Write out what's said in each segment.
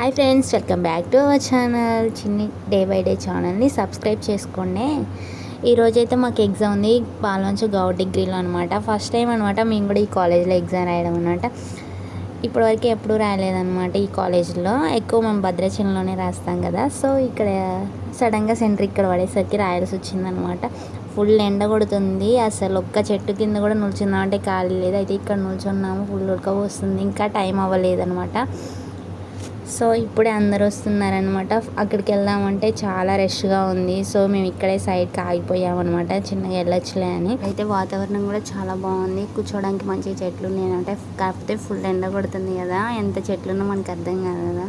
Hi friends welcome back to our channel. Chinni day by day ఛానల్ని subscribe చేసుకోండి. ఈరోజైతే మాకు ఎగ్జామ్ ఉంది. పాలవంచు గౌడ్ డిగ్రీలో అనమాట ఫస్ట్ టైం అనమాట మేము కూడా ఈ కాలేజ్లో ఎగ్జామ్ రాయడం అనమాట ఇప్పటివరకు ఎప్పుడూ రాయలేదన్నమాట ఈ కాలేజ్లో. ఎక్కువ మేము భద్రాచలంలోనే రాస్తాం కదా. సో ఇక్కడ సడన్గా సెంటర్ ఇక్కడ పడేసరికి రాయాల్సి వచ్చిందనమాట ఫుల్ ఎండ కొడుతుంది. అసలు ఒక్క చెట్టు కింద కూడా నిల్చుందామంటే ఖాళీ లేదు. అయితే ఇక్కడ నిల్చున్నాము. ఫుల్ ఉడకపోస్తుంది ఇంకా టైం అవ్వలేదనమాట సో ఇప్పుడే అందరు వస్తున్నారనమాట అక్కడికి వెళ్దామంటే చాలా రష్గా ఉంది. సో మేము ఇక్కడే సైడ్కి ఆగిపోయామన్నమాట. చిన్నగా వెళ్ళొచ్చులే అని. అయితే వాతావరణం కూడా చాలా బాగుంది. కూర్చోడానికి మంచి చెట్లు ఉన్నాయంటే కాకపోతే ఫుల్ ఎండ కొడుతుంది కదా. ఎంత చెట్లున్నా మనకు అర్థం కాదు కదా.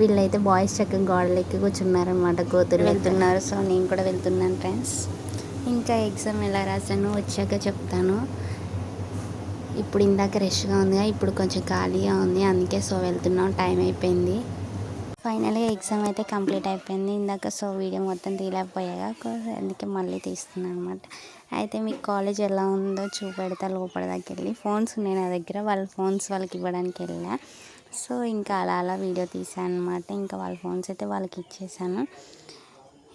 వీళ్ళైతే బాయ్స్ చక్కగా గోడలు ఎక్కి కూర్చున్నారనమాట కూతురు వెళ్తున్నారు సో నేను కూడా వెళ్తున్నాను ఫ్రెండ్స్. ఇంకా ఎగ్జామ్ ఎలా రాశాను వచ్చాక చెప్తాను. ఇప్పుడు ఇందాక రష్గా ఉందిగా ఇప్పుడు కొంచెం ఖాళీగా ఉంది అందుకే సో వెళ్తున్నాం టైం అయిపోయింది. ఫైనల్గా ఎగ్జామ్ అయితే కంప్లీట్ అయిపోయింది. ఇందాక సో వీడియో మొత్తం తీయలేకపోయాగా అందుకే మళ్ళీ తీస్తున్నాను అనమాట అయితే మీ కాలేజ్ ఎలా ఉందో చూపెడతా లోపల దాకా వెళ్ళి. ఫోన్స్ ఉన్నాయి నా దగ్గర వాళ్ళ ఫోన్స్ వాళ్ళకి ఇవ్వడానికి వెళ్ళా. సో ఇంకా అలా అలా వీడియో తీసాను అనమాట ఇంకా వాళ్ళ ఫోన్స్ అయితే వాళ్ళకి ఇచ్చేసాను.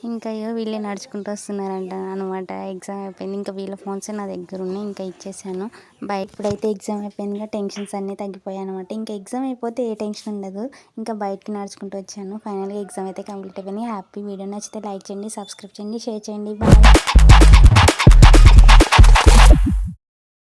ఇంకా ఇక వీళ్ళే నడుచుకుంటూ వస్తున్నారంట అనమాట ఎగ్జామ్ అయిపోయింది. ఇంకా వీళ్ళ ఫోన్స్ నా దగ్గర ఉన్నాయి. ఇంకా ఇచ్చేసాను. బయట ఇప్పుడైతే ఎగ్జామ్ అయిపోయింది టెన్షన్స్ అన్నీ తగ్గిపోయాయి అనమాట ఇంకా ఎగ్జామ్ అయిపోతే ఏ టెన్షన్ ఉండదు. ఇంకా బయటకి నడుచుకుంటూ వచ్చాను. ఫైనల్గా ఎగ్జామ్ అయితే కంప్లీట్ అయిపోయింది. హ్యాపీ వీడియో నచ్చితే లైక్ చేయండి సబ్స్క్రైబ్ చేయండి షేర్ చేయండి. బాయ్